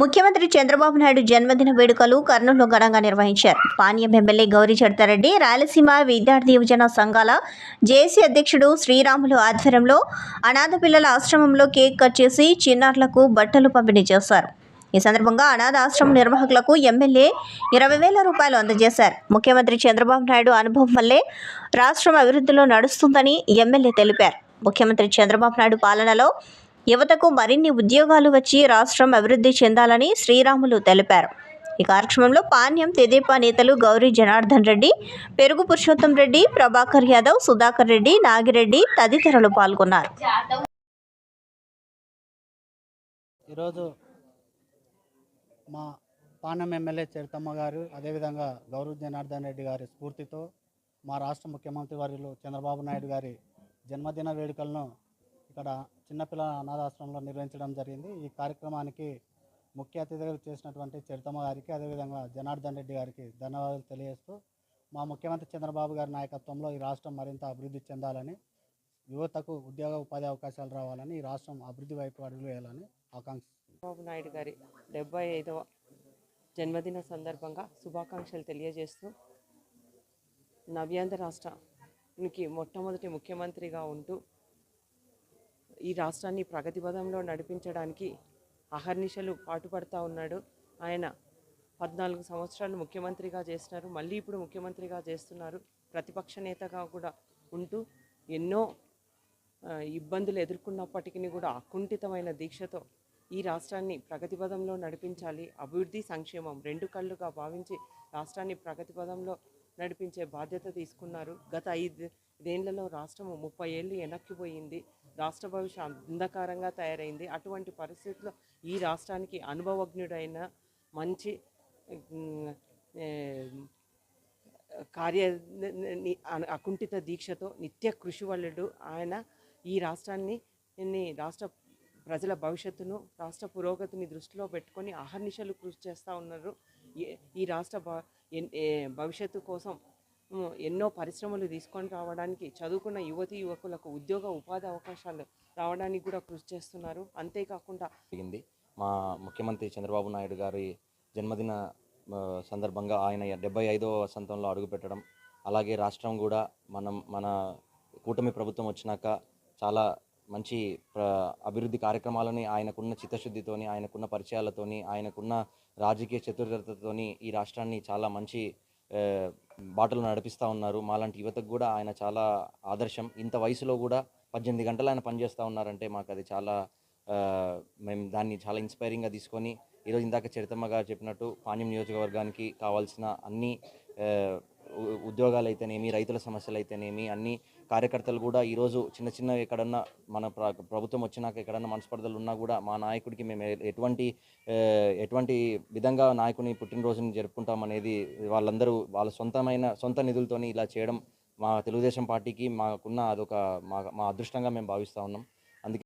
ముఖ్యమంత్రి చంద్రబాబు నాయుడు జన్మదిన వేడుకలు కర్నూలులో ఘనంగా నిర్వహించారు. పానీయం ఎమ్మెల్యే గౌరీ చెడతారెడ్డి రాయలసీమ విద్యార్థి యువజన సంఘాల జేసీ అధ్యక్షుడు శ్రీరాములు ఆధ్వర్యంలో అనాథ పిల్లల ఆశ్రమంలో కేక్ కట్ చేసి చిన్నారులకు బట్టలు పంపిణీ చేశారు. ఈ సందర్భంగా అనాథ ఆశ్రమం నిర్వాహకులకు ఎమ్మెల్యే ఇరవై వేల రూపాయలు అందజేశారు. ముఖ్యమంత్రి చంద్రబాబు నాయుడు అనుభవం వల్లే రాష్ట్రం అభివృద్ధిలో నడుస్తుందని ఎమ్మెల్యే తెలిపారు. ముఖ్యమంత్రి చంద్రబాబు నాయుడు పాలనలో యువతకు మరిన్ని ఉద్యోగాలు వచ్చి రాష్ట్రం అభివృద్ధి చెందాలని శ్రీరాములు తెలిపారు. ఈ కార్యక్రమంలో పాణ్యం తెదేపా నేతలు గౌరీ జనార్దన్ రెడ్డి పెరుగు పురుషోత్తం రెడ్డి ప్రభాకర్ యాదవ్ సుధాకర్ రెడ్డి నాగిరెడ్డి తదితరులు పాల్గొన్నారు. ఈరోజు మా పానం ఎమ్మెల్యే చరితమ్మ గారు అదేవిధంగా గౌరీ జనార్దన్ రెడ్డి గారి స్ఫూర్తితో మా రాష్ట్ర ముఖ్యమంత్రి వర్యులు చంద్రబాబు నాయుడు గారి జన్మదిన వేడుకలను ఇక్కడ చిన్నపిల్లల అనాథాశ్రమంలో నిర్వహించడం జరిగింది. ఈ కార్యక్రమానికి ముఖ్య అతిథిగా చేసినటువంటి చరితమ్మ గారికి అదేవిధంగా జనార్దన్ రెడ్డి గారికి ధన్యవాదాలు తెలియజేస్తూ మా ముఖ్యమంత్రి చంద్రబాబు గారి నాయకత్వంలో ఈ రాష్ట్రం మరింత అభివృద్ధి చెందాలని యువతకు ఉద్యోగ ఉపాధి అవకాశాలు రావాలని ఈ రాష్ట్రం అభివృద్ధి వైపు అడుగులు వేయాలని ఆకాంక్ష చంద్రబాబు నాయుడు గారి డెబ్బై ఐదవ జన్మదిన సందర్భంగా శుభాకాంక్షలు తెలియజేస్తూ నవ్యాంధ్ర రాష్ట్రానికి మొట్టమొదటి ముఖ్యమంత్రిగా ఉంటూ ఈ రాష్ట్రాన్ని ప్రగతి పదంలో నడిపించడానికి అహర్నిశలు పాటుపడతా ఉన్నాడు. ఆయన పద్నాలుగు సంవత్సరాలు ముఖ్యమంత్రిగా చేస్తున్నారు మళ్ళీ ఇప్పుడు ముఖ్యమంత్రిగా చేస్తున్నారు. ప్రతిపక్ష నేతగా కూడా ఉంటూ ఎన్నో ఇబ్బందులు ఎదుర్కొన్నప్పటికీ కూడా అకుంఠితమైన దీక్షతో ఈ రాష్ట్రాన్ని ప్రగతి పదంలో నడిపించాలి. అభివృద్ధి సంక్షేమం రెండు కళ్ళుగా భావించి రాష్ట్రాన్ని ప్రగతి పదంలో నడిపించే బాధ్యత తీసుకున్నారు. గత ఐదు ఇదేళ్ళలో రాష్ట్రము ముప్పై ఏళ్ళు వెనక్కిపోయింది రాష్ట్ర భవిష్యత్ అంధకారంగా తయారైంది. అటువంటి పరిస్థితుల్లో ఈ రాష్ట్రానికి అనుభవజ్ఞుడైన మంచి కార్య ని- అకుంఠిత దీక్షతో నిత్య కృషివల్లుడు ఆయన ఈ రాష్ట్రాన్ని రాష్ట్ర ప్రజల భవిష్యత్తును రాష్ట్ర పురోగతిని దృష్టిలో పెట్టుకొని అహర్నిశలు కృషి చేస్తూ ఉన్నారు. ఈ- ఈ రాష్ట్ర భవిష్యత్తు కోసం ఎన్నో పరిశ్రమలు తీసుకొని రావడానికి చదువుకున్న యువతి యువకులకు ఉద్యోగ ఉపాధి అవకాశాలు రావడానికి కూడా కృషి చేస్తున్నారు. అంతేకాకుండా జరిగింది. మా ముఖ్యమంత్రి చంద్రబాబు నాయుడు గారి జన్మదిన సందర్భంగా ఆయన డెబ్బై ఐదవ వసంతంలో అడుగుపెట్టడం అలాగే రాష్ట్రం కూడా మనం మన కూటమి ప్రభుత్వం వచ్చినాక చాలా మంచి ప్ర అభివృద్ధి కార్యక్రమాలని ఆయనకున్న చిత్తశుద్ధితోని ఆయనకున్న పరిచయాలతోని ఆయనకున్న రాజకీయ చతురతతోని ఈ రాష్ట్రాన్ని చాలా మంచి బాటలు నడిపిస్తూ ఉన్నారు. మాలాంటి యువతకు కూడా ఆయన చాలా ఆదర్శం. ఇంత వయసులో కూడా పద్దెనిమిది గంటలు ఆయన పనిచేస్తూ ఉన్నారంటే మాకు అది చాలా మేము దాన్ని చాలా ఇన్స్పైరింగ్గా తీసుకొని ఈరోజు ఇందాక చరితమ్మ గారు చెప్పినట్టు పాణ్యం నియోజకవర్గానికి కావాల్సిన అన్ని ఉద్యోగాలు అయితేనేమి రైతుల సమస్యలు అయితేనేమి అన్ని కార్యకర్తలు కూడా ఈరోజు చిన్న చిన్న ఎక్కడన్నా మన ప్రభుత్వం వచ్చినాక ఎక్కడన్నా మనస్పర్ధలు ఉన్నా కూడా మా నాయకుడికి మేము ఎటువంటి ఎటువంటి విధంగా నాయకుని పుట్టినరోజుని జరుపుకుంటాం అనేది వాళ్ళందరూ వాళ్ళ సొంతమైన సొంత నిధులతోని ఇలా చేయడం మా తెలుగుదేశం పార్టీకి మాకున్న అదొక మా మా అదృష్టంగా మేము భావిస్తూ ఉన్నాం.